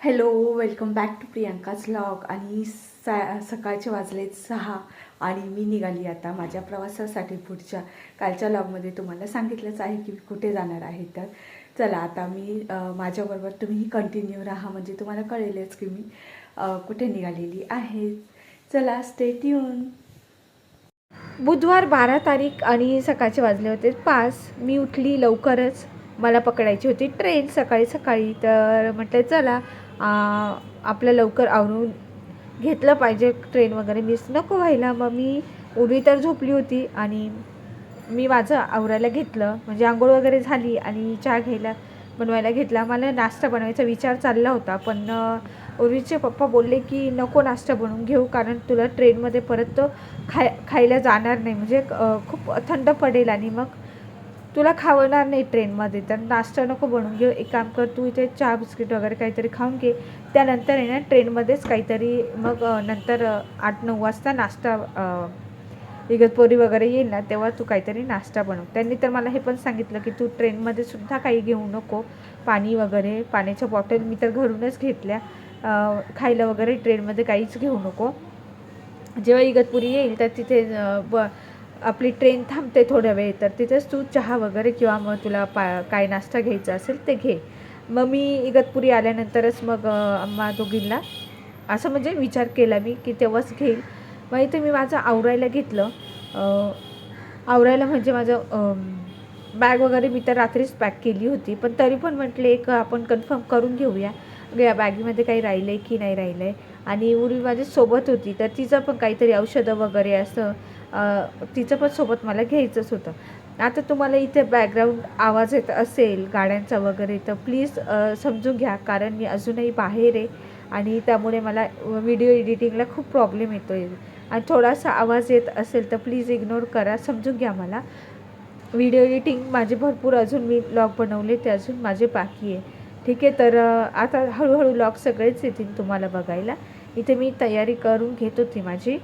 Hello welcome back to प्रियांकाच log आणि सा सकाळचे वाजले सहा आणि मी निघाली आता माझ्या प्रवासासाठी पुढच्या कालच्या लॉगमध्ये तुम्हाला सांगितलंच आहे की मी कुठे जाणार आहे तर. चला आता मी माझ्याबरोबर तुम्हीही कंटिन्यू राहा. म्हणजे तुम्हाला कळेलच की मी कुठे निघालेली आहे. चला स्टेट येऊन बुधवार बारा तारीख आणि सकाळचे वाजले होते पाच. मी उठली लवकरच. मला पकडायची होती ट्रेन सकाळी सकाळी. तर म्हटलं चला आपल्या आपलं लवकर आवरून घेतलं पाहिजे ट्रेन वगैरे. मिस नको व्हायला. मग मी उभी तर झोपली होती आणि मी माझं आवरायला घेतलं. म्हणजे आंघोळ वगैरे झाली आणि चहा घ्यायला बनवायला घेतला. मला नाश्ता बनवायचा विचार चालला होता. पण उर्वीचे पप्पा बोलले की नको नाश्ता बनवून घेऊ कारण तुला ट्रेनमध्ये परत तो खाय खायला जाणार नाही. म्हणजे खूप थंड पडेल आणि मग तुला खावणार नाही ट्रेनमध्ये. तर नाश्ता नको बनवून घेऊ एक काम कर तू इथे चहा बिस्किट वगैरे काहीतरी खाऊन घे. त्यानंतर आहे ना ट्रेनमध्येच काहीतरी मग नंतर आठ नऊ वाजता नाश्ता इगतपोरी वगैरे येईल ना तेव्हा तू काहीतरी नाश्ता बनव. त्यांनी तर मला हे पण सांगितलं की तू ट्रेनमध्ये सुद्धा काही घेऊ नको. पाणी वगैरे पाण्याच्या बॉटल मी तर घरूनच घेतल्या. खायला वगैरे ट्रेनमध्ये काहीच घेऊ नको. जेव्हा इगतपुरी येईल तर तिथे ब आपली ट्रेन थांबते थोड्या वेळ तर तिथेच तू चहा वगैरे किंवा मग तुला पा काय नाश्ता घ्यायचा असेल ते घे. मग मी इगतपुरी आल्यानंतरच मग आम्हा दोघींना असं म्हणजे विचार केला मी की तेव्हाच घेईल. मग इथे मी माझं आवरायला घेतलं. आवरायला म्हणजे माझं बॅग वगैरे मी तर रात्रीच पॅक केली होती पण तरी पण म्हटले एक आपण कन्फर्म करून घेऊया. या बॅगीमध्ये काही राहिलं आहे की नाही राहिलं आहे आणि उर्वी माझ्या सोबत होती तर तिचं पण काहीतरी औषधं वगैरे असं तिचं पण सोबत मला घ्यायचंच होतं. आता तुम्हाला इथे बॅकग्राऊंड आवाज येत असेल गाड्यांचा वगैरे तर प्लीज समजून घ्या. कारण मी अजूनही बाहेर आहे आणि त्यामुळे मला व्हिडिओ एडिटिंगला खूप प्रॉब्लेम येतो आहे आणि थोडासा आवाज येत असेल तर प्लीज इग्नोर करा. समजून घ्या मला. व्हिडिओ एडिटिंग माझे भरपूर अजून मी ब्लॉग बनवले ते अजून माझे बाकी आहे. ठीक आहे तर आता हळूहळू ब्लॉग सगळेच येतील तुम्हाला बघायला. इथे मी तयारी करून घेत होती माझी.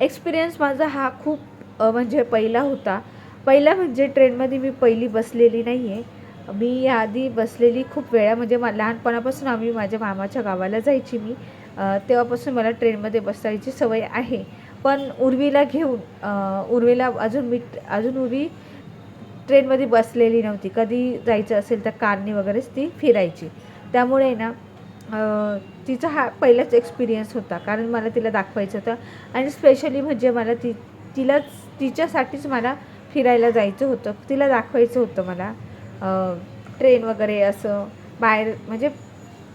एक्सपिरियन्स माझा हा खूप म्हणजे पहिला होता. पहिला म्हणजे ट्रेनमध्ये मी पहिली बसलेली नाही आहे मी याआधी बसलेली खूप वेळा म्हणजे मा लहानपणापासून आम्ही माझ्या मामाच्या गावाला जायची मी. तेव्हापासून मला ट्रेनमध्ये बसायची सवय आहे. पण उर्वीला घेऊन उर्वीला अजून मी अजून उर्वी ट्रेनमध्ये बसलेली नव्हती. कधी जायचं असेल तर कारने वगैरेच ती फिरायची. त्यामुळे ना तिचा हा पहिलाच एक्सपिरियन्स होता कारण मला तिला दाखवायचं होतं. आणि स्पेशली म्हणजे मला ती तिलाच तिच्यासाठीच मला फिरायला जायचं होतं. तिला दाखवायचं होतं मला ट्रेन वगैरे असं बाहेर म्हणजे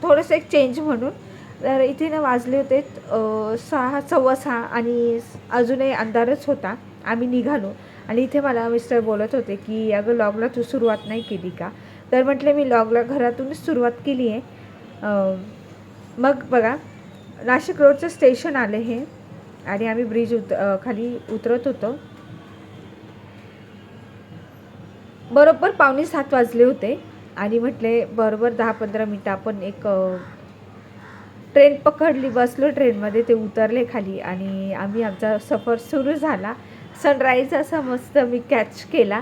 थोडंसं एक चेंज म्हणून. तर इथे ना वाजले होते सहा सव्वा सहा आणि अजूनही अंधारच होता. आम्ही निघालो आणि इथे मला मिस्टर बोलत होते की अगं लॉगला तू सुरुवात नाही केली का? तर म्हटलं मी लॉगला घरातूनच सुरुवात केली आहे. मग बघा नाशिक रोडचं स्टेशन आले हे आणि आम्ही ब्रिज उत खाली उतरत होतो. बरोबर पावणे सात वाजले होते आणि म्हटले बरोबर दहा पंधरा मिनटं आपण एक ट्रेन पकडली बसलो ट्रेनमध्ये ते उतरले खाली आणि आम्ही आमचा सफर सुरू झाला. सनराईज असा मस्त मी कॅच केला.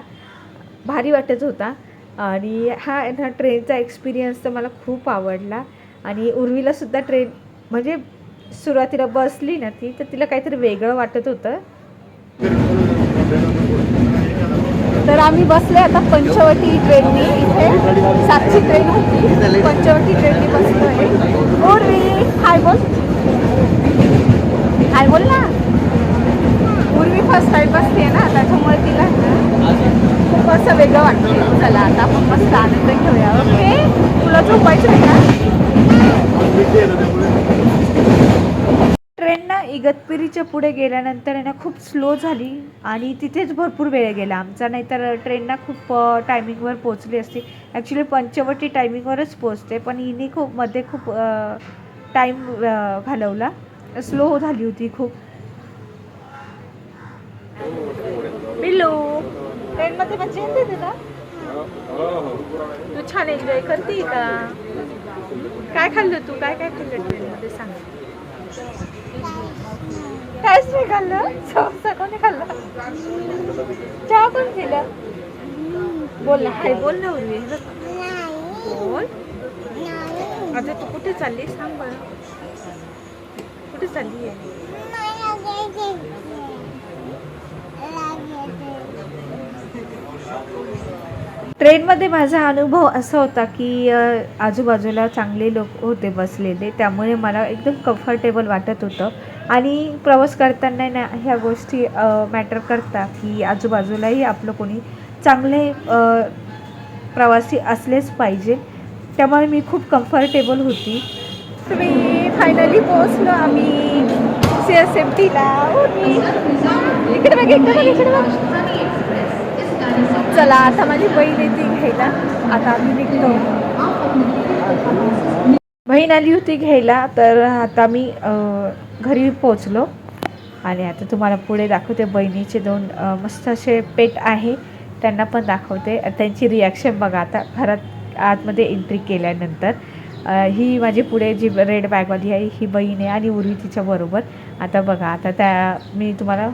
भारी वाटत होता. आणि हा ह्या ट्रेनचा एक्सपिरियन्स तर मला खूप आवडला. आणि उर्वीलासुद्धा ट्रेन म्हणजे सुरुवातीला बसली ना ती तर तिला काहीतरी वेगळं वाटत होतं. तर आम्ही बसले आता पंचवटी ट्रेननी इथे. सातची ट्रेन होती. पंचवटी ट्रेननी बसलो आहे हाय बोल. हाय बोल ना. पूर्वी फर्स्ट टाईम बसते ना त्याच्यामुळे तिला खूप असं वेगळं वाटतं चला आता आपण मस्त आनंद घेऊया. ओके? तुला झोपायचं आहे ना ट्रेन ना इगतपुरीच्या पुढे गेल्यानंतर आहे ना खूप स्लो झाली आणि तिथेच भरपूर वेळ गेला. आमचा नाहीतर ट्रेन ना खूप टायमिंगवर पोचली असती. ॲक्च्युली पंचवटी टायमिंगवरच पोचते पण हिने खूप मध्ये खूप टाईम घालवला. स्लो झाली होती खूप. पिल्लू ट्रेनमध्ये मजा येते तुला? तू छान एन्जॉय करते का काय खाल्लं तू? काय काय खाल्लं ट्रेनमध्ये? सांग. काहीच नाही खाल्लं? समोसा कोणी खाल्लं? चहा पण केलं बोल ना. हाय बोल ना उर्वी. बोल. आता तू कुठे चालली? सांग बरं. कुठे चालली? आहे ट्रेनमध्ये माझा अनुभव असा होता की आजूबाजूला चांगले लोक होते बसलेले त्यामुळे मला एकदम कम्फर्टेबल वाटत होतं. आणि प्रवास करताना ना ह्या गोष्टी मॅटर करता की आजूबाजूलाही आपलं कोणी चांगले प्रवासी असलेच पाहिजे. त्यामुळे मी खूप कम्फर्टेबल होती. तुम्ही फायनली पोहोचलो आम्ही सी एस एम टीला इकडे बघ इकडे बघ इकडे बघ. चला आता माझी बहीण येते घ्यायला. आता आम्ही निघतो. बहीण आली होती घ्यायला तर आता मी घरी पोचलो आणि आता तुम्हाला पुढे दाखवते बहिणीचे दोन मस्त असे पेट आहे त्यांना पण दाखवते. त्यांची रिॲक्शन बघा आता घरात आतमध्ये एंट्री केल्यानंतर. ही माझी पुढे जी रेड बॅगवाली आहे ही बहीण आहे आणि उर्वी तिच्याबरोबर आता बघा आता त्या मी तुम्हाला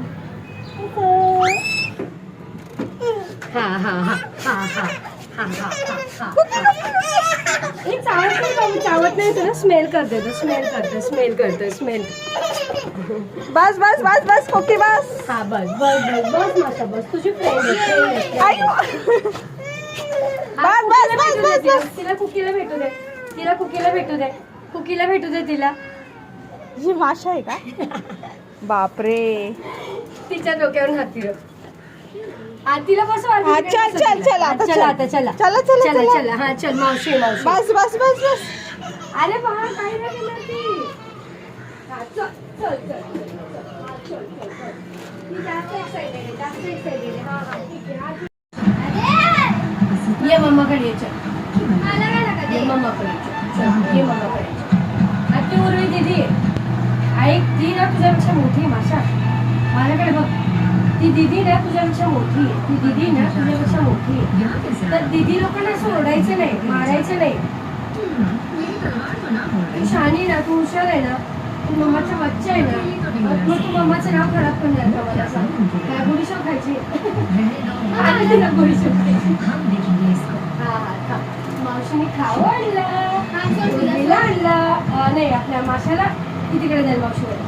चावत नाही चावत नाही तुला स्मेल करते तो स्मेल करते स्मेल करते स्मेल बस बस बस बस ओके बस हा बस बस बस बस माता बस तुझी फ्रेंड आहे बस, बस, बस, बस, तिला. कुकीला भेटू दे तिला कुकीला भेटू दे कुकीला भेटू दे तिला ही माशा आहे का बापरे तिच्या डोक्यावर हात फिरव बसव हा, चल, चल. चल, हा, आता चला चल. आता चला चला, चला, चला चला. चला हा चल मावशी मावशी बस बस बस बस अरे बाळा काय नाही केलं ती हा, चल चल चल चल, चल. हा, चल, चल, चल. ती जास्त excited आहे, जास्त excited आहे. हा, हा, ठीक आहे, हा, ठीक आहे. ये मम्माकडे ये चल ये मम्माकडे ये, चल. चल, ये मम्माकडे ये. आ, ती उर्वी दीदी. ऐक ती ना तुझ्यापेक्षा मोठी आहे माशा माझ्याकडे बघ ती दीदी ना तुझ्यापेक्षा मोठी आहे. ती दीदी ना तुझ्यापेक्षा मोठी आहे. तर दीदी लोकांना असं ओरडायचं नाही मारायचं नाही. तू शहाणी ना तू हुशार आहे ना तू मम्माचा बच्चा आहे ना मग तू मम्माचं नाव खराब पण नाही का मला सांग काय गुडीशो खायची आली ना गुडीशो खायची मावशीने खाऊ आणला. आणला. नाही आपल्या माशाला ती तिकडे जाईल मावशीकडे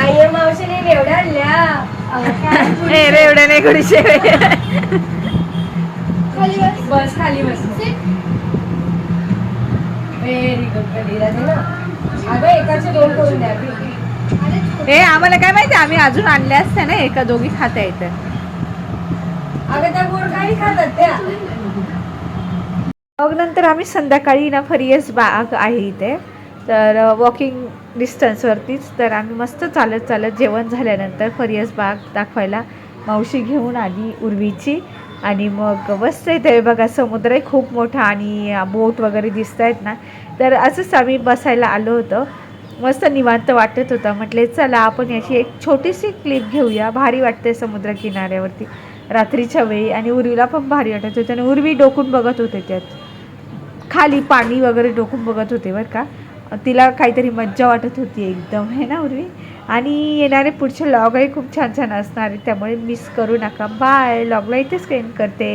आई मावशीने एवढ्या आणल्या अं, काय? ए रे एवढ्या नाही गुडीशे बस. खाली बस. व्हेरी गुड कधीला ना. अगं एकाचे दोन करून द्या please. ए आम्हाला काय माहिती आम्ही अजून आणल्या असत्या ना एका दोघी खाता येतं मग नंतर आम्ही संध्याकाळी ना फरियस बाग आहे इथे. तर वॉकिंग डिस्टन्सवरतीच तर आम्ही मस्त चालत चालत जेवण झाल्यानंतर फरियस बाग दाखवायला मावशी घेऊन आली उर्वीची. आणि मग मस्त इथे बघा समुद्र आहे खूप मोठा आणि बोट वगैरे दिसत आहेत ना. तर असंच आम्ही बसायला आलो होतो. मस्त निवांत वाटत होतं. म्हटले चला आपण याची एक छोटीशी क्लिप घेऊया. भारी वाटते समुद्र किनाऱ्यावरती रात्रीच्या वेळी. आणि उर्वीला पण भारी वाटत होते. आणि उर्वी डोकून बघत होते त्यात. खाली पाणी वगैरे डोकून बघत होते बरं का. तिला काहीतरी मज्जा वाटत होती एकदम आहे ना उर्वी? आणि येणारे पुढचे लॉगही खूप छान छान असणार आहे त्यामुळे मिस करू नका. बाय लॉगला इथेच एंड करते.